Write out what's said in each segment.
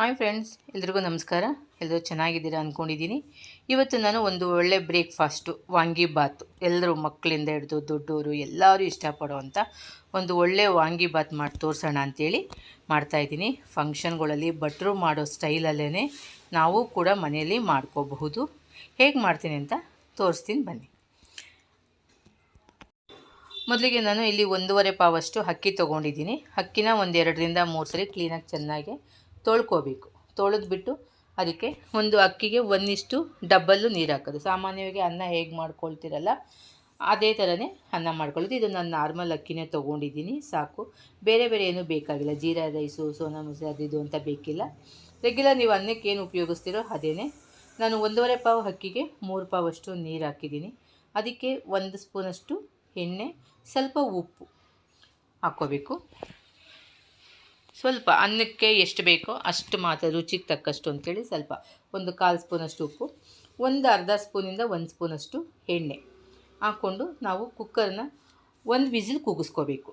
Hi friends, ಎಲ್ರಿಗೂ ನಮಸ್ಕಾರ. ಎಲ್ಲರೂ ಚೆನ್ನಾಗಿದ್ದೀರಾ ಅಂದ್ಕೊಂಡಿದ್ದೀನಿ ಇವತ್ತು ನಾನು ಒಂದು ಒಳ್ಳೆ ಬ್ರೇಕ್ಫಾಸ್ಟು, ವಾಂಗಿ ಬಾತ್ ಎಲ್ಲರೂ ಮಕ್ಕಳಿಂದ ಹಿಡಿದು ದೊಡ್ಡವರು ಎಲ್ಲರೂ ಇಷ್ಟಪಡುವಂಥ ಒಂದು ಒಳ್ಳೆ ವಾಂಗಿಬಾತ್ ಮಾಡಿ ತೋರಿಸೋಣ ಅಂಥೇಳಿ ಮಾಡ್ತಾಯಿದ್ದೀನಿ ಫಂಕ್ಷನ್ಗಳಲ್ಲಿ ಭಟ್ರು ಮಾಡೋ ಸ್ಟೈಲಲ್ಲೇ ನಾವು ಕೂಡ ಮನೆಯಲ್ಲಿ ಮಾಡ್ಕೋಬಹುದು. ಹೇಗೆ ಮಾಡ್ತೀನಿ ಅಂತ ತೋರಿಸ್ತೀನಿ ಬನ್ನಿ. ಮೊದಲಿಗೆ ನಾನು ಇಲ್ಲಿ ಒಂದೂವರೆ ಪಾವಷ್ಟು ಅಕ್ಕಿ ತೊಗೊಂಡಿದ್ದೀನಿ. ಅಕ್ಕಿನ ಒಂದೆರಡರಿಂದ ಮೂರು ಸರಿ ಕ್ಲೀನಾಗಿ ಚೆನ್ನಾಗಿ ತೊಳ್ಕೊಬೇಕು. ತೊಳೆದ್ಬಿಟ್ಟು ಅದಕ್ಕೆ ಒಂದು ಅಕ್ಕಿಗೆ ಒಂದಿಷ್ಟು ಡಬ್ಬಲ್ಲು ನೀರು ಹಾಕೋದು. ಸಾಮಾನ್ಯವಾಗಿ ಅನ್ನ ಹೇಗೆ ಮಾಡ್ಕೊಳ್ತೀರಲ್ಲ, ಅದೇ ಥರನೇ ಅನ್ನ ಮಾಡ್ಕೊಳ್ಳೋದು. ಇದು ನಾನು ನಾರ್ಮಲ್ ಅಕ್ಕಿನೇ ತೊಗೊಂಡಿದ್ದೀನಿ, ಸಾಕು. ಬೇರೆ ಬೇರೆ ಏನೂ ಬೇಕಾಗಿಲ್ಲ. ಜೀರಾ ರೈಸು, ಸೋನಾ ಮಸೂರಿ, ಅದು ಅಂತ ಬೇಕಿಲ್ಲ. ರೆಗ್ಯುಲರ್ ನೀವು ಅನ್ನಕ್ಕೆ ಏನು ಉಪಯೋಗಿಸ್ತೀರೋ ಅದೇ ನಾನು ಒಂದೂವರೆ ಪಾವು ಅಕ್ಕಿಗೆ ಮೂರು ಪಾವಷ್ಟು ನೀರು ಹಾಕಿದ್ದೀನಿ. ಅದಕ್ಕೆ ಒಂದು ಸ್ಪೂನಷ್ಟು ಎಣ್ಣೆ, ಸ್ವಲ್ಪ ಉಪ್ಪು ಹಾಕ್ಕೋಬೇಕು. ಸ್ವಲ್ಪ ಅನ್ನಕ್ಕೆ ಎಷ್ಟು ಬೇಕೋ ಅಷ್ಟು ಮಾತ್ರ ರುಚಿಗೆ ತಕ್ಕಷ್ಟು ಅಂತೇಳಿ ಸ್ವಲ್ಪ ಒಂದು ಕಾಲು ಸ್ಪೂನಷ್ಟು ಉಪ್ಪು, ಒಂದು ಅರ್ಧ ಸ್ಪೂನಿಂದ ಒಂದು ಸ್ಪೂನಷ್ಟು ಎಣ್ಣೆ ಹಾಕ್ಕೊಂಡು ನಾವು ಕುಕ್ಕರ್ನ ಒಂದು ವಿಸಿಲ್ ಕೂಗಿಸ್ಕೋಬೇಕು.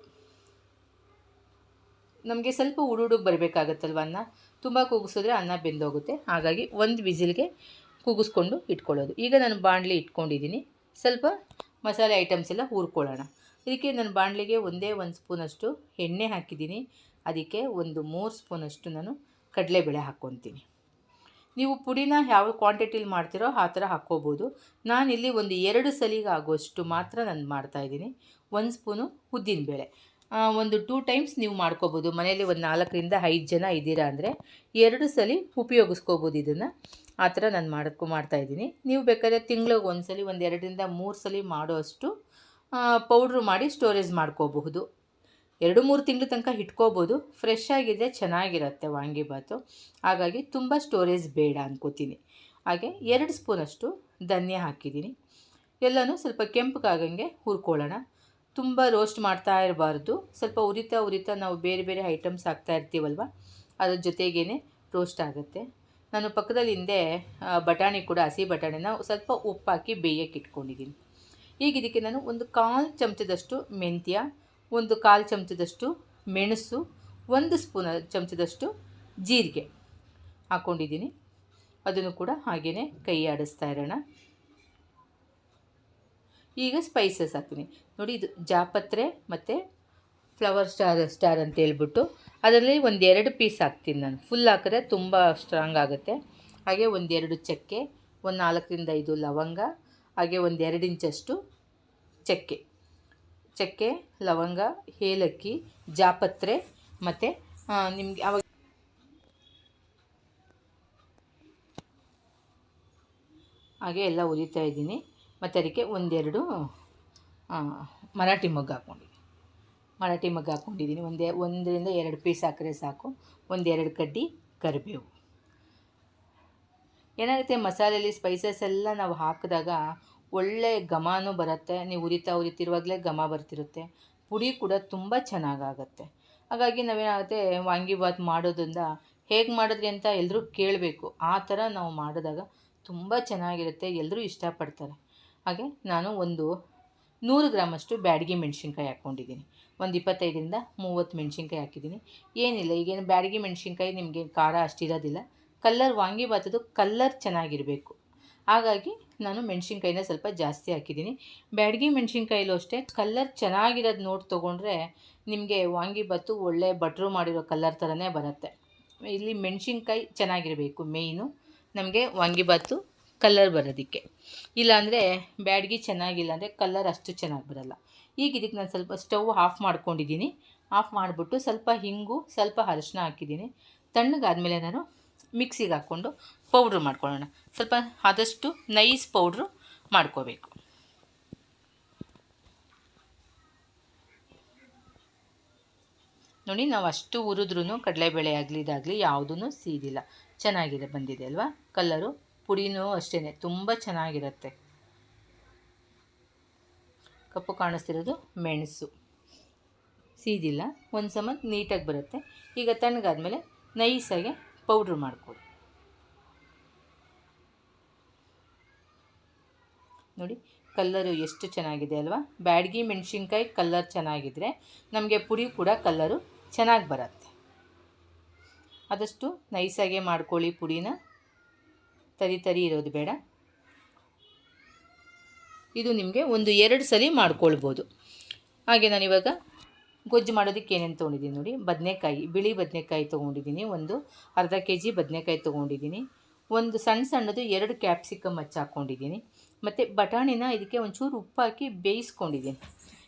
ನಮಗೆ ಸ್ವಲ್ಪ ಉಡುಡುಗೆ ಬರಬೇಕಾಗತ್ತಲ್ವ ಅನ್ನ? ತುಂಬ ಕೂಗಿಸಿದ್ರೆ ಅನ್ನ ಬೆಂದೋಗುತ್ತೆ. ಹಾಗಾಗಿ ಒಂದು ವಿಸಿಲ್ಗೆ ಕೂಗಿಸ್ಕೊಂಡು ಇಟ್ಕೊಳ್ಳೋದು. ಈಗ ನಾನು ಬಾಣಲಿ ಇಟ್ಕೊಂಡಿದ್ದೀನಿ. ಸ್ವಲ್ಪ ಮಸಾಲೆ ಐಟಮ್ಸ್ ಎಲ್ಲ ಹುರ್ಕೊಳ್ಳೋಣ. ಇದಕ್ಕೆ ನಾನು ಬಾಣಲಿಗೆ ಒಂದೇ ಒಂದು ಸ್ಪೂನಷ್ಟು ಎಣ್ಣೆ ಹಾಕಿದ್ದೀನಿ. ಅದಕ್ಕೆ ಒಂದು ಮೂರು ಸ್ಪೂನಷ್ಟು ನಾನು ಕಡಲೆಬೇಳೆ ಹಾಕ್ಕೊತೀನಿ. ನೀವು ಪುಡಿನ ಯಾವ ಕ್ವಾಂಟಿಟಿಲಿ ಮಾಡ್ತೀರೋ ಆ ಥರ ಹಾಕ್ಕೋಬೋದು. ನಾನಿಲ್ಲಿ ಒಂದು ಎರಡು ಸಲಿಗೆ ಮಾತ್ರ ನಾನು ಮಾಡ್ತಾಯಿದ್ದೀನಿ ಒಂದು ಸ್ಪೂನು ಉದ್ದಿನಬೇಳೆ ಒಂದು ಟೂ ಟೈಮ್ಸ್ ನೀವು ಮಾಡ್ಕೋಬೋದು. ಮನೆಯಲ್ಲಿ ಒಂದು ನಾಲ್ಕರಿಂದ ಐದು ಜನ ಇದ್ದೀರಾ ಅಂದರೆ ಎರಡು ಸಲ ಉಪಯೋಗಿಸ್ಕೋಬೋದು ಇದನ್ನು. ಆ ಥರ ನಾನು ಮಾಡ್ಕೊ ಮಾಡ್ತಾಯಿದ್ದೀನಿ ನೀವು ಬೇಕಾದ್ರೆ ತಿಂಗ್ಳಿಗೆ ಒಂದು ಸಲ ಒಂದು ಎರಡರಿಂದ ಮೂರು ಸಲ ಮಾಡೋಷ್ಟು ಪೌಡ್ರು ಮಾಡಿ ಸ್ಟೋರೇಜ್ ಮಾಡ್ಕೋಬಹುದು. ಎರಡು ಮೂರು ತಿಂಗಳು ತನಕ ಇಟ್ಕೋಬೋದು. ಫ್ರೆಶ್ ಆಗಿದೆ, ಚೆನ್ನಾಗಿರುತ್ತೆ ವಾಂಗಿಬಾತು ಹಾಗಾಗಿ ತುಂಬ ಸ್ಟೋರೇಜ್ ಬೇಡ ಅನ್ಕೋತೀನಿ. ಹಾಗೆ ಎರಡು ಸ್ಪೂನಷ್ಟು ಧನ್ಯ ಹಾಕಿದ್ದೀನಿ. ಎಲ್ಲನೂ ಸ್ವಲ್ಪ ಕೆಂಪಗಾಗಂಗೆ ಹುರ್ಕೊಳ್ಳೋಣ. ತುಂಬ ರೋಸ್ಟ್ ಮಾಡ್ತಾ ಇರಬಾರ್ದು. ಸ್ವಲ್ಪ ಉರಿತಾ ಉರಿತಾ ನಾವು ಬೇರೆ ಬೇರೆ ಐಟಮ್ಸ್ ಹಾಕ್ತಾ ಇರ್ತೀವಲ್ವ, ಅದ್ರ ಜೊತೆಗೇ ರೋಸ್ಟ್ ಆಗುತ್ತೆ. ನಾನು ಪಕ್ಕದಲ್ಲಿ ಹಿಂದೆ ಬಟಾಣಿ ಕೂಡ, ಹಸಿ ಬಟಾಣಿನ ಸ್ವಲ್ಪ ಹಾಕಿ ಬೇಯಕ್ಕೆ ಇಟ್ಕೊಂಡಿದ್ದೀನಿ. ಈಗ ಇದಕ್ಕೆ ನಾನು ಒಂದು ಕಾಲು ಚಮಚದಷ್ಟು ಮೆಂತ್ಯ ಒಂದು ಕಾಲು ಚಮಚದಷ್ಟು ಮೆಣಸು, ಒಂದು ಸ್ಪೂನ್ ಚಮಚದಷ್ಟು ಜೀರಿಗೆ ಹಾಕ್ಕೊಂಡಿದ್ದೀನಿ ಅದನ್ನು ಕೂಡ ಹಾಗೆಯೇ ಕೈ ಆಡಿಸ್ತಾ ಇರೋಣ. ಈಗ ಸ್ಪೈಸಸ್ ಹಾಕ್ತೀನಿ. ನೋಡಿ, ಇದು ಜಾಪತ್ರೆ ಮತ್ತು ಫ್ಲವರ್ ಸ್ಟಾರ್ ಸ್ಟಾರ್ ಅಂತ ಹೇಳ್ಬಿಟ್ಟು ಅದರಲ್ಲಿ ಒಂದೆರಡು ಪೀಸ್ ಹಾಕ್ತೀನಿ ನಾನು. ಫುಲ್ ಹಾಕಿದ್ರೆ ತುಂಬ ಸ್ಟ್ರಾಂಗ್ ಆಗುತ್ತೆ. ಹಾಗೆ ಒಂದೆರಡು ಚಕ್ಕೆ, ಒಂದು ನಾಲ್ಕರಿಂದ ಐದು ಲವಂಗ, ಹಾಗೆ ಒಂದೆರಡು ಇಂಚಷ್ಟು ಚಕ್ಕೆ. ಚಕ್ಕೆ, ಲವಂಗ, ಏಲಕ್ಕಿ, ಜಾಪತ್ರೆ ಮತ್ತು ನಿಮಗೆ ಅವಾಗ ಹಾಗೆ ಎಲ್ಲ ಉರಿತಾ ಇದ್ದೀನಿ. ಮತ್ತು ಅದಕ್ಕೆ ಒಂದೆರಡು ಮರಾಠಿ ಮಗ್ಗು ಹಾಕ್ಕೊಂಡಿದ್ದೀನಿ. ಮರಾಠಿ ಮಗ್ಗ ಹಾಕ್ಕೊಂಡಿದ್ದೀನಿ. ಒಂದೇ, ಒಂದರಿಂದ ಎರಡು ಪೀಸ್ ಹಾಕಿದ್ರೆ ಸಾಕು. ಒಂದೆರಡು ಕಡ್ಡಿ ಕರಿಬೇವು. ಏನಾಗುತ್ತೆ ಮಸಾಲೆಯಲ್ಲಿ ಸ್ಪೈಸಸ್ ಎಲ್ಲ ನಾವು ಹಾಕಿದಾಗ ಒಳ್ಳೆ ಘಮನೂ ಬರುತ್ತೆ, ನೀವು ಉರಿತಾ ಉರಿತಿರುವಾಗಲೇ ಘಮ ಬರ್ತಿರುತ್ತೆ. ಪುಡಿ ಕೂಡ ತುಂಬ ಚೆನ್ನಾಗಾಗತ್ತೆ. ಹಾಗಾಗಿ ನಾವೇನಾಗುತ್ತೆ ವಾಂಗಿಬಾತ್ ಮಾಡೋದ್ರಿಂದ ಹೇಗೆ ಮಾಡಿದ್ರಿ ಅಂತ ಎಲ್ಲರೂ ಕೇಳಬೇಕು. ಆ ಥರ ನಾವು ಮಾಡಿದಾಗ ತುಂಬ ಚೆನ್ನಾಗಿರುತ್ತೆ ಎಲ್ಲರೂ ಇಷ್ಟಪಡ್ತಾರೆ. ಹಾಗೆ ನಾನು ಒಂದು ನೂರು ಗ್ರಾಮಷ್ಟು ಬ್ಯಾಡಗಿ ಮೆಣಸಿನ್ಕಾಯಿ ಹಾಕ್ಕೊಂಡಿದ್ದೀನಿ. ಒಂದು ಇಪ್ಪತ್ತೈದರಿಂದ ಮೂವತ್ತು ಮೆಣಸಿನ್ಕಾಯಿ ಹಾಕಿದ್ದೀನಿ. ಏನಿಲ್ಲ, ಈಗೇನು ಬ್ಯಾಡಿಗೆ ಮೆಣಸಿನ್ಕಾಯಿ ನಿಮಗೆ ಖಾರ ಅಷ್ಟಿರೋದಿಲ್ಲ. ಕಲ್ಲರ್ ವಾಂಗಿಬಾತದು ಕಲ್ಲರ್ ಚೆನ್ನಾಗಿರಬೇಕು. ಹಾಗಾಗಿ ನಾನು ಮೆಣಸಿನ್ಕಾಯಿನ ಸ್ವಲ್ಪ ಜಾಸ್ತಿ ಹಾಕಿದ್ದೀನಿ. ಬ್ಯಾಡಗಿ ಮೆಣಸಿನ್ಕಾಯಿಲೂ ಅಷ್ಟೇ. ಕಲ್ಲರ್ ಚೆನ್ನಾಗಿರೋದು ನೋಡಿ ತೊಗೊಂಡ್ರೆ ನಿಮಗೆ ವಾಂಗಿಬಾತು ಒಳ್ಳೆ ಬಟ್ರು ಮಾಡಿರೋ ಕಲ್ಲರ್ ಥರನೇ ಬರುತ್ತೆ. ಇಲ್ಲಿ ಮೆಣಸಿನ್ಕಾಯಿ ಚೆನ್ನಾಗಿರಬೇಕು ಮೇಯ್ನು. ನಮಗೆ ವಾಂಗಿಬಾತು ಕಲ್ಲರ್ ಬರೋದಕ್ಕೆ. ಇಲ್ಲಾಂದರೆ ಬ್ಯಾಡ್ಗಿ ಚೆನ್ನಾಗಿಲ್ಲ ಅಂದರೆ ಕಲ್ಲರ್ ಅಷ್ಟು ಚೆನ್ನಾಗಿ ಬರಲ್ಲ. ಈಗ ಇದಕ್ಕೆ ನಾನು ಸ್ವಲ್ಪ ಸ್ಟವ್ ಆಫ್ ಮಾಡ್ಕೊಂಡಿದ್ದೀನಿ. ಆಫ್ ಮಾಡಿಬಿಟ್ಟು ಸ್ವಲ್ಪ ಹಿಂಗು ಸ್ವಲ್ಪ ಅರಶಿನ ಹಾಕಿದ್ದೀನಿ. ತಣ್ಣಗಾದಮೇಲೆ ನಾನು ಮಿಕ್ಸಿಗೆ ಹಾಕ್ಕೊಂಡು ಪೌಡ್ರ್ ಮಾಡ್ಕೊಳ್ಳೋಣ. ಸ್ವಲ್ಪ ಆದಷ್ಟು ನೈಸ್ ಪೌಡ್ರು ಮಾಡ್ಕೋಬೇಕು. ನೋಡಿ, ನಾವು ಅಷ್ಟು ಹುರಿದ್ರೂ ಕಡಲೆಬೇಳೆ ಆಗಲಿ ಇದಾಗಲಿ ಯಾವುದೂ ಸೀದಿಲ್ಲ. ಚೆನ್ನಾಗಿದೆ, ಬಂದಿದೆ ಅಲ್ವಾ? ಕಲ್ಲರು, ಪುಡಿನೂ ಅಷ್ಟೇ ತುಂಬ ಚೆನ್ನಾಗಿರುತ್ತೆ. ಕಪ್ಪು ಕಾಣಿಸ್ತಿರೋದು ಮೆಣಸು. ಸೀದಿಲ್ಲ ಒಂದು ಸಮ ನೀಟಾಗಿ ಬರುತ್ತೆ. ಈಗ ತಣ್ಣಗಾದ್ಮೇಲೆ ನೈಸಾಗೆ ಪೌಡ್ರ್ ಮಾಡ್ಕೊಡಿ. ನೋಡಿ, ಕಲ್ಲರು ಎಷ್ಟು ಚೆನ್ನಾಗಿದೆ ಅಲ್ವಾ? ಬ್ಯಾಡ್ಗಿ ಮೆಣಸಿನ್ಕಾಯಿ ಕಲ್ಲರ್ ಚೆನ್ನಾಗಿದ್ದರೆ ನಮಗೆ ಪುಡಿ ಕೂಡ ಕಲ್ಲರು ಚೆನ್ನಾಗಿ ಬರುತ್ತೆ. ಆದಷ್ಟು ನೈಸಾಗೆ ಮಾಡ್ಕೊಳ್ಳಿ ಪುಡಿನ. ತರಿ ತರಿ ಇರೋದು ಬೇಡ. ಇದು ನಿಮಗೆ ಒಂದು ಎರಡು ಸಲ ಮಾಡ್ಕೊಳ್ಬೋದು. ಹಾಗೆ ನಾನಿವಾಗ ಗೊಜ್ಜು ಮಾಡೋದಕ್ಕೆ ಏನೇನು ತೊಗೊಂಡಿದ್ದೀನಿ ನೋಡಿ, ಬದನೆಕಾಯಿ, ಬಿಳಿ ಬದನೆಕಾಯಿ ತೊಗೊಂಡಿದ್ದೀನಿ, ಒಂದು ಅರ್ಧ ಕೆ ಜಿ ಬದನೆಕಾಯಿ ತೊಗೊಂಡಿದ್ದೀನಿ, ಒಂದು ಸಣ್ಣ ಸಣ್ಣದು ಎರಡು ಕ್ಯಾಪ್ಸಿಕಮ್ ಹಚ್ಚಿ ಹಾಕ್ಕೊಂಡಿದ್ದೀನಿ ಮತ್ತು ಬಟಾಣಿನ ಇದಕ್ಕೆ ಒಂಚೂರು ಉಪ್ಪು ಹಾಕಿ ಬೇಯಿಸ್ಕೊಂಡಿದ್ದೀನಿ.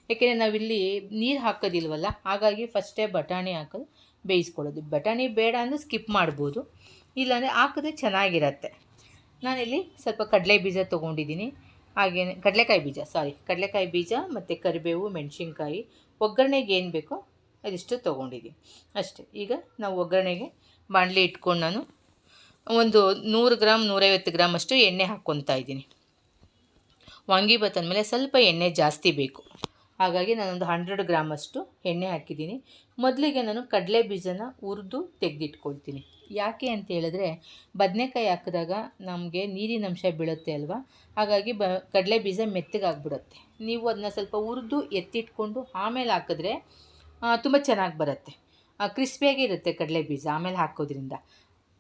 ಯಾಕೆಂದರೆ ನಾವಿಲ್ಲಿ ನೀರು ಹಾಕೋದಿಲ್ವಲ್ಲ, ಹಾಗಾಗಿ ಫಸ್ಟೇ ಬಟಾಣಿ ಹಾಕೋದು, ಬೇಯಿಸ್ಕೊಳ್ಳೋದು. ಬಟಾಣಿ ಬೇಡ ಅಂದರೆ ಸ್ಕಿಪ್ ಮಾಡ್ಬೋದು, ಇಲ್ಲಾಂದರೆ ಹಾಕಿದ್ರೆ ಚೆನ್ನಾಗಿರತ್ತೆ. ನಾನಿಲ್ಲಿ ಸ್ವಲ್ಪ ಕಡಲೆ ಬೀಜ ತೊಗೊಂಡಿದ್ದೀನಿ. ಹಾಗೇನೆ ಕಡಲೆಕಾಯಿ ಬೀಜ ಸಾರಿ ಕಡಲೆಕಾಯಿ ಬೀಜ ಮತ್ತು ಕರಿಬೇವು, ಮೆಣಸಿನ್ಕಾಯಿ, ಒಗ್ಗರಣೆಗೆ ಏನು ಬೇಕೋ ಅದಿಷ್ಟು ತೊಗೊಂಡಿದ್ದೀನಿ. ಅಷ್ಟೇ, ಈಗ ನಾವು ಒಗ್ಗರಣೆಗೆ ಬಾಣಲಿ ಇಟ್ಕೊಂಡು ನಾನು ಒಂದು ನೂರು ಗ್ರಾಮ್ ನೂರೈವತ್ತು ಗ್ರಾಮ್ ಅಷ್ಟು ಎಣ್ಣೆ ಹಾಕ್ಕೊತಾ ಇದ್ದೀನಿ. ವಾಂಗಿಭಾತ್ ಅಂದಮೇಲೆ ಸ್ವಲ್ಪ ಎಣ್ಣೆ ಜಾಸ್ತಿ ಬೇಕು. ಹಾಗಾಗಿ ನಾನೊಂದು ಹಂಡ್ರೆಡ್ ಗ್ರಾಮಷ್ಟು ಎಣ್ಣೆ ಹಾಕಿದ್ದೀನಿ. ಮೊದಲಿಗೆ ನಾನು ಕಡಲೆ ಬೀಜನ ಹುರಿದು ತೆಗೆದಿಟ್ಕೊಳ್ತೀನಿ. ಯಾಕೆ ಅಂತ ಹೇಳಿದ್ರೆ, ಬದನೆಕಾಯಿ ಹಾಕಿದಾಗ ನಮಗೆ ನೀರಿನ ಅಂಶ ಬೀಳುತ್ತೆ ಅಲ್ವಾ? ಹಾಗಾಗಿ ಬ, ಕಡಲೆ ಬೀಜ ಮೆತ್ತಗಾಗ್ಬಿಡುತ್ತೆ. ನೀವು ಅದನ್ನ ಸ್ವಲ್ಪ ಹುರಿದು ಎತ್ತಿಟ್ಕೊಂಡು ಆಮೇಲೆ ಹಾಕಿದ್ರೆ ತುಂಬ ಚೆನ್ನಾಗಿ ಬರುತ್ತೆ. ಕ್ರಿಸ್ಪಿಯಾಗಿ ಇರುತ್ತೆ ಕಡಲೆ ಬೀಜ ಆಮೇಲೆ ಹಾಕೋದ್ರಿಂದ.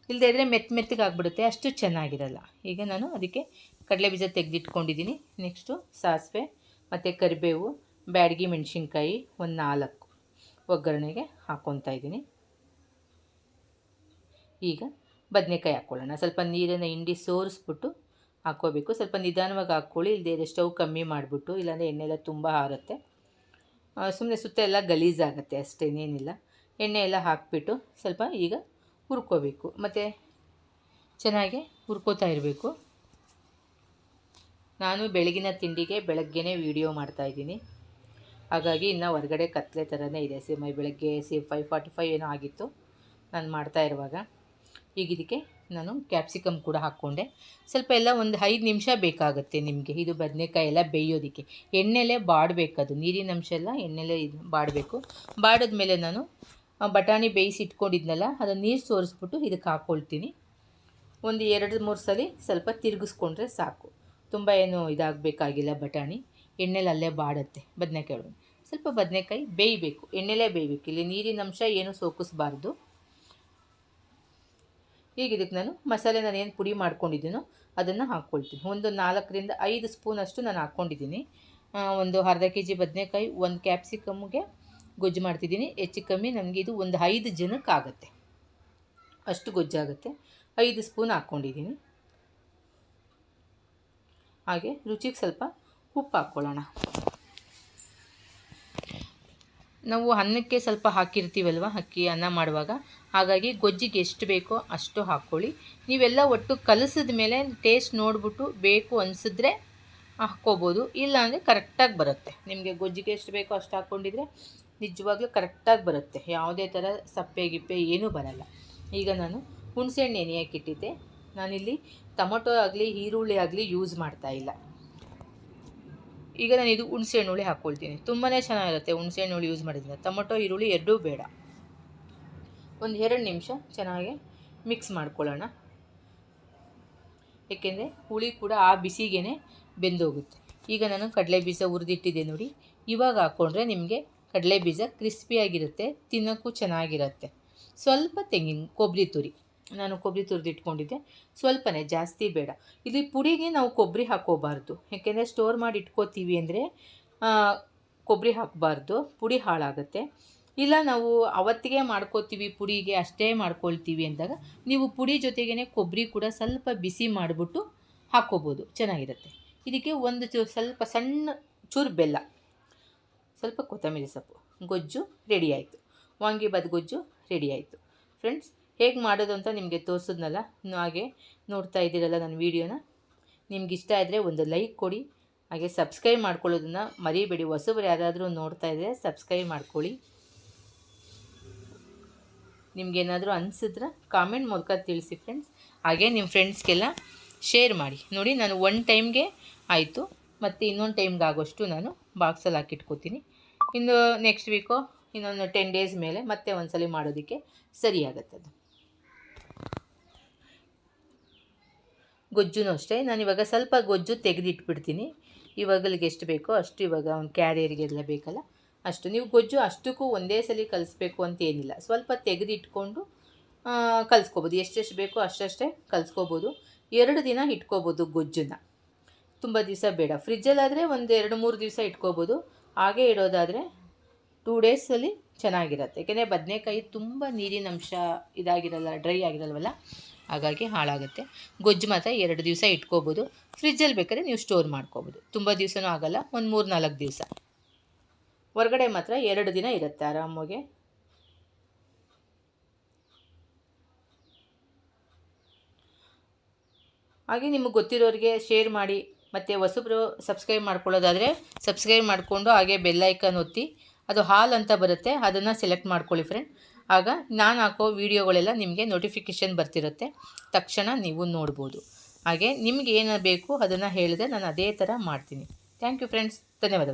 ಇಲ್ಲದೇ ಇದ್ದರೆ ಮೆತ್ತ ಮೆತ್ತಗಾಗ್ಬಿಡುತ್ತೆ, ಅಷ್ಟು ಚೆನ್ನಾಗಿರಲ್ಲ. ಈಗ ನಾನು ಅದಕ್ಕೆ ಕಡಲೆ ಬೀಜ ತೆಗೆದಿಟ್ಕೊಂಡಿದ್ದೀನಿ. ನೆಕ್ಸ್ಟು ಸಾಸಿವೆ, ಮತ್ತು ಕರಿಬೇವು, ಬ್ಯಾಡಗಿ ಮೆಣಸಿನ್ಕಾಯಿ ಒಂದು ನಾಲ್ಕು ಒಗ್ಗರಣೆಗೆ ಹಾಕ್ಕೊತಾ ಇದ್ದೀನಿ. ಈಗ ಬದನೆಕಾಯಿ ಹಾಕ್ಕೊಳ್ಳೋಣ ಸ್ವಲ್ಪ ನೀರನ್ನು ಹಿಂಡಿ ಸೋರಿಸ್ಬಿಟ್ಟು ಹಾಕ್ಕೋಬೇಕು. ಸ್ವಲ್ಪ ನಿಧಾನವಾಗಿ ಹಾಕ್ಕೊಳ್ಳಿ ಇಲ್ಲದೆ ಸ್ಟವ್ ಕಮ್ಮಿ ಮಾಡಿಬಿಟ್ಟು, ಇಲ್ಲಾಂದರೆ ಎಣ್ಣೆ ಎಲ್ಲ ತುಂಬ ಹಾರುತ್ತೆ. ಸುಮ್ಮನೆ ಸುತ್ತ ಎಲ್ಲ ಗಲೀಜಾಗುತ್ತೆ ಅಷ್ಟೇನೇನಿಲ್ಲ ಎಣ್ಣೆ ಎಲ್ಲ ಹಾಕಿಬಿಟ್ಟು ಸ್ವಲ್ಪ ಈಗ ಹುರ್ಕೋಬೇಕು. ಮತ್ತು ಚೆನ್ನಾಗಿ ಹುರ್ಕೋತಾ ಇರಬೇಕು. ನಾನು ಬೆಳಗಿನ ತಿಂಡಿಗೆ ಬೆಳಗ್ಗೆನೇ ವೀಡಿಯೋ ಮಾಡ್ತಾಯಿದ್ದೀನಿ ಹಾಗಾಗಿ ಇನ್ನು ಹೊರಗಡೆ ಕತ್ತಲೆ ಥರನೇ ಇದೆ. ಸಿ ಮೈ ಬೆಳಗ್ಗೆ ಸಿ ಫೈವ್ ಫಾರ್ಟಿ ಫೈವ್ ಏನೋ ಆಗಿತ್ತು. ನಾನು ಮಾಡ್ತಾ ಇರುವಾಗ. ಈಗ ಇದಕ್ಕೆ ನಾನು ಕ್ಯಾಪ್ಸಿಕಮ್ ಕೂಡ ಹಾಕ್ಕೊಂಡೆ. ಸ್ವಲ್ಪ ಎಲ್ಲ ಒಂದು ಐದು ನಿಮಿಷ ಬೇಕಾಗುತ್ತೆ ನಿಮಗೆ. ಇದು ಬದನೆಕಾಯಿ ಎಲ್ಲ ಬೇಯೋದಕ್ಕೆ. ಎಣ್ಣೆಲೇ ಬಾಡಬೇಕದು ನೀರಿನ ಅಂಶ ಎಲ್ಲ ಎಣ್ಣೆಲೇ ಇದು ಬಾಡಬೇಕು. ಬಾಡಿದ್ಮೇಲೆ ನಾನು ಬಟಾಣಿ ಬೇಯಿಸಿ ಇಟ್ಕೊಂಡಿದ್ನಲ್ಲ, ಅದನ್ನು ನೀರು ಸೋರಿಸ್ಬಿಟ್ಟು ಇದಕ್ಕೆ ಹಾಕ್ಕೊಳ್ತೀನಿ ಒಂದು ಎರಡು ಮೂರು ಸಲ ಸ್ವಲ್ಪ ತಿರುಗಿಸ್ಕೊಂಡ್ರೆ ಸಾಕು. ತುಂಬ ಏನು ಇದಾಗಬೇಕಾಗಿಲ್ಲ ಬಟಾಣಿ. ಎಣ್ಣೆಲಿ ಅಲ್ಲೇ ಬಾಡುತ್ತೆ. ಬದನೆಕಾಯಿ ಸ್ವಲ್ಪ ಬದನೆಕಾಯಿ ಬೇಯಬೇಕು. ಎಣ್ಣೆಲೇ ಬೇಯಬೇಕು. ಇಲ್ಲಿ ನೀರಿನ ಅಂಶ ಏನು ಸೋಕಿಸ್ಬಾರ್ದು. ಈಗ ಇದಕ್ಕೆ ನಾನು ಮಸಾಲೆ ನಾನು ಏನು ಪುಡಿ ಮಾಡ್ಕೊಂಡಿದ್ದೀನೋ ಅದನ್ನು ಹಾಕ್ಕೊಳ್ತೀನಿ. ಒಂದು ನಾಲ್ಕರಿಂದ ಐದು ಸ್ಪೂನಷ್ಟು ನಾನು ಹಾಕ್ಕೊಂಡಿದ್ದೀನಿ. ಒಂದು ಅರ್ಧ ಕೆ ಜಿ ಬದನೆಕಾಯಿ, ಒಂದು ಕ್ಯಾಪ್ಸಿಕಮ್ಗೆ ಗೊಜ್ಜು ಮಾಡ್ತಿದ್ದೀನಿ. ಹೆಚ್ಚು ಕಮ್ಮಿ ನನಗೆ ಇದು ಒಂದು ಐದು ಜನಕ್ಕೆ ಆಗುತ್ತೆ. ಅಷ್ಟು ಗೊಜ್ಜಾಗುತ್ತೆ. ಐದು ಸ್ಪೂನ್ ಹಾಕ್ಕೊಂಡಿದ್ದೀನಿ. ಹಾಗೆ ರುಚಿಗೆ ಸ್ವಲ್ಪ ಉಪ್ಪು ಹಾಕ್ಕೊಳ್ಳೋಣ. ನಾವು ಅನ್ನಕ್ಕೆ ಸ್ವಲ್ಪ ಹಾಕಿರ್ತೀವಲ್ವ, ಅಕ್ಕಿ ಅನ್ನ ಮಾಡುವಾಗ? ಹಾಗಾಗಿ ಗೊಜ್ಜಿಗೆ ಎಷ್ಟು ಬೇಕೋ ಅಷ್ಟು ಹಾಕ್ಕೊಳ್ಳಿ. ನೀವೆಲ್ಲ ಒಟ್ಟು ಕಲಸಿದ ಮೇಲೆ ಟೇಸ್ಟ್ ನೋಡಿಬಿಟ್ಟು ಬೇಕು ಅನಿಸಿದ್ರೆ ಹಾಕ್ಕೋಬೋದು ಇಲ್ಲ ಕರೆಕ್ಟಾಗಿ ಬರುತ್ತೆ. ನಿಮಗೆ ಗೊಜ್ಜಿಗೆ ಎಷ್ಟು ಬೇಕೋ ಅಷ್ಟು ಹಾಕ್ಕೊಂಡಿದ್ರೆ ನಿಜವಾಗ್ಲೂ ಕರೆಕ್ಟಾಗಿ ಬರುತ್ತೆ. ಯಾವುದೇ ಥರ ಸಪ್ಪೆ, ಗಿಪ್ಪೆ ಏನೂ ಬರಲ್ಲ. ಈಗ ನಾನು ಹುಣಸೆಹಣ್ಣು ನೆನೆಯೋಕೆ ಇಟ್ಟಿದ್ದೆ. ನಾನಿಲ್ಲಿ ಟೊಮೊಟೊ ಆಗಲಿ, ಈರುಳ್ಳಿ ಆಗಲಿ ಯೂಸ್ ಮಾಡ್ತಾ ಇಲ್ಲ. ಈಗ ನಾನು ಇದು ಹುಣಸೆ ಹುಳಿ ಹಾಕ್ಕೊಳ್ತೀನಿ ತುಂಬಾ ಚೆನ್ನಾಗಿರುತ್ತೆ ಹುಣಸೆ ಯೂಸ್ ಮಾಡಿದ್ರೆ ಟೊಮೊಟೊ, ಈರುಳ್ಳಿ ಎರಡೂ ಬೇಡ. ಒಂದು ಎರಡು ನಿಮಿಷ ಚೆನ್ನಾಗಿ ಮಿಕ್ಸ್ ಮಾಡ್ಕೊಳ್ಳೋಣ. ಏಕೆಂದರೆ ಹುಳಿ ಕೂಡ ಆ ಬಿಸಿಗೇ ಬೆಂದೋಗುತ್ತೆ. ಈಗ ನಾನು ಕಡಲೆ ಬೀಜ ಹುರಿದಿಟ್ಟಿದ್ದೆ ನೋಡಿ. ಇವಾಗ ಹಾಕ್ಕೊಂಡ್ರೆ ನಿಮಗೆ ಕಡಲೆ ಬೀಜ ಕ್ರಿಸ್ಪಿಯಾಗಿರುತ್ತೆ ತಿನ್ನೋಕ್ಕೂ ಚೆನ್ನಾಗಿರುತ್ತೆ. ಸ್ವಲ್ಪ ತೆಂಗಿನ ಕೊಬ್ಬರಿ ತುರಿ. ನಾನು ಕೊಬ್ಬರಿ ತುರಿದಿಟ್ಕೊಂಡಿದ್ದೆ. ಸ್ವಲ್ಪನೇ, ಜಾಸ್ತಿ ಬೇಡ. ಇಲ್ಲಿ ಪುಡಿಗೆ ನಾವು ಕೊಬ್ಬರಿ ಹಾಕೋಬಾರ್ದು ಯಾಕೆಂದರೆ ಸ್ಟೋರ್ ಮಾಡಿ ಇಟ್ಕೋತೀವಿ ಅಂದರೆ ಕೊಬ್ಬರಿ ಹಾಕಬಾರ್ದು, ಪುಡಿ ಹಾಳಾಗುತ್ತೆ. ಇಲ್ಲ ನಾವು ಅವತ್ತಿಗೆ ಮಾಡ್ಕೋತೀವಿ, ಪುಡಿಗೆ ಅಷ್ಟೇ ಮಾಡ್ಕೊಳ್ತೀವಿ ಅಂದಾಗ, ನೀವು ಪುಡಿ ಜೊತೆಗೇ ಕೊಬ್ಬರಿ ಕೂಡ ಸ್ವಲ್ಪ ಬಿಸಿ ಮಾಡಿಬಿಟ್ಟು ಹಾಕ್ಕೋಬೋದು. ಚೆನ್ನಾಗಿರುತ್ತೆ. ಇದಕ್ಕೆ ಒಂದು ಸ್ವಲ್ಪ ಸಣ್ಣ ಚೂರು ಬೆಲ್ಲ. ಸ್ವಲ್ಪ ಕೊತ್ತಂಬರಿ ಸೊಪ್ಪು. ಗೊಜ್ಜು ರೆಡಿ ಆಯಿತು. ವಾಂಗಿಬಾತ್ ಗೊಜ್ಜು ರೆಡಿ ಆಯಿತು. ಫ್ರೆಂಡ್ಸ್ ಹೇಗೆ ಮಾಡೋದು ಅಂತ ನಿಮಗೆ ತೋರಿಸಿದ್ನಲ್ಲ? ಹಾಗೆ ನೋಡ್ತಾ ಇದ್ದೀರಲ್ಲ ನನ್ನ ವೀಡಿಯೋನ? ನಿಮ್ಗೆ ಇಷ್ಟ ಆದರೆ ಒಂದು ಲೈಕ್ ಕೊಡಿ. ಹಾಗೆ ಸಬ್ಸ್ಕ್ರೈಬ್ ಮಾಡ್ಕೊಳ್ಳೋದನ್ನು ಮರಿಬೇಡಿ. ಹೊಸಬ್ರು ಯಾರಾದರೂ ನೋಡ್ತಾ ಇದ್ದರೆ ಸಬ್ಸ್ಕ್ರೈಬ್ ಮಾಡ್ಕೊಳ್ಳಿ. ನಿಮಗೇನಾದರೂ ಅನಿಸಿದ್ರೆ ಕಾಮೆಂಟ್ ಮೂಲಕ ತಿಳಿಸಿ ಫ್ರೆಂಡ್ಸ್ ಹಾಗೆ ನಿಮ್ಮ ಫ್ರೆಂಡ್ಸ್ಗೆಲ್ಲ ಶೇರ್ ಮಾಡಿ. ನೋಡಿ ನಾನು ಒನ್ ಟೈಮ್ಗೆ ಆಯಿತು. ಮತ್ತು ಇನ್ನೊಂದು ಟೈಮ್ಗೆ ಆಗೋಷ್ಟು ನಾನು ಬಾಕ್ಸಲ್ಲಿ ಹಾಕಿಟ್ಕೋತೀನಿ. ಇನ್ನು ನೆಕ್ಸ್ಟ್ ವೀಕು ಇನ್ನೊಂದು ಟೆನ್ ಡೇಸ್ ಮೇಲೆ ಮತ್ತೆ ಒಂದು ಸಲ ಮಾಡೋದಕ್ಕೆ ಸರಿ ಆಗುತ್ತೆ ಅದು ಗೊಜ್ಜು ಅಷ್ಟೇ. ನಾನು ಇವಾಗ ಸ್ವಲ್ಪ ಗೊಜ್ಜು ತೆಗೆದಿಟ್ಬಿಡ್ತೀನಿ. ಇವಾಗಲಿಗೆ ಎಷ್ಟು ಬೇಕೋ ಅಷ್ಟು ಇವಾಗ ಅವ್ನು ಕ್ಯಾರಿಯರಿಗೆಲ್ಲ ಬೇಕಲ್ಲ, ಅಷ್ಟು. ನೀವು ಗೊಜ್ಜು ಅಷ್ಟಕ್ಕೂ ಒಂದೇ ಸಲ ಕಲಿಸ್ಬೇಕು ಅಂತ ಏನಿಲ್ಲ. ಸ್ವಲ್ಪ ತೆಗೆದಿಟ್ಕೊಂಡು ಕಲಿಸ್ಕೋಬೋದು. ಎಷ್ಟೆಷ್ಟು ಬೇಕೋ ಅಷ್ಟಷ್ಟೇ ಕಲಿಸ್ಕೋಬೋದು. ಎರಡು ದಿನ ಇಟ್ಕೋಬೋದು ಗೊಜ್ಜನ್ನು. ತುಂಬ ದಿವಸ ಬೇಡ. ಫ್ರಿಜ್ಜಲ್ಲಾದರೆ ಒಂದು ಎರಡು ಮೂರು ದಿವಸ ಇಟ್ಕೋಬೋದು. ಹಾಗೆ ಇಡೋದಾದರೆ ಟೂ ಡೇಸಲ್ಲಿ ಚೆನ್ನಾಗಿರುತ್ತೆ. ಏಕೆಂದರೆ ಬದನೆಕಾಯಿ ತುಂಬ ನೀರಿನ ಅಂಶ ಇದಾಗಿರಲ್ಲ ಡ್ರೈ ಆಗಿರಲ್ವಲ್ಲ, ಹಾಗಾಗಿ ಹಾಳಾಗುತ್ತೆ. ಗೊಜ್ಜು ಮಾತ್ರ ಎರಡು ದಿವಸ ಇಟ್ಕೋಬೋದು. ಫ್ರಿಜ್ಜಲ್ಲಿ ಬೇಕಾದ್ರೆ ನೀವು ಸ್ಟೋರ್ ಮಾಡ್ಕೋಬೋದು. ತುಂಬ ದಿವಸನೂ ಆಗಲ್ಲ, ಒಂದು ಮೂರು ನಾಲ್ಕು ದಿವಸ. ಹೊರಗಡೆ ಮಾತ್ರ ಎರಡು ದಿನ ಇರುತ್ತೆ ಆರಾಮಾಗೆ. ಹಾಗೆ ನಿಮಗೆ ಗೊತ್ತಿರೋರಿಗೆ ಶೇರ್ ಮಾಡಿ, ಮತ್ತು ಹೊಸಬ್ರು ಸಬ್ಸ್ಕ್ರೈಬ್ ಮಾಡ್ಕೊಳ್ಳೋದಾದರೆ ಸಬ್ಸ್ಕ್ರೈಬ್ ಮಾಡಿಕೊಂಡು ಹಾಗೆ ಬೆಲ್ಲೈಕನ್ ಒತ್ತಿ. ಅದು ಹಾಲ್ ಅಂತ ಬರುತ್ತೆ, ಅದನ್ನು ಸೆಲೆಕ್ಟ್ ಮಾಡ್ಕೊಳ್ಳಿ ಫ್ರೆಂಡ್ ಆಗ ನಾನು ಹಾಕೋ ವೀಡಿಯೋಗಳೆಲ್ಲ ನಿಮಗೆ ನೋಟಿಫಿಕೇಷನ್ ಬರ್ತಿರುತ್ತೆ. ತಕ್ಷಣ ನೀವು ನೋಡ್ಬೋದು. ಹಾಗೆ ನಿಮ್ಗೆ ಏನು ಬೇಕು ಅದನ್ನು ಹೇಳಿದ್ರೆ ನಾನು ಅದೇ ಥರ ಮಾಡ್ತೀನಿ. ಥ್ಯಾಂಕ್ ಯು ಫ್ರೆಂಡ್ಸ್ ಧನ್ಯವಾದಗಳು.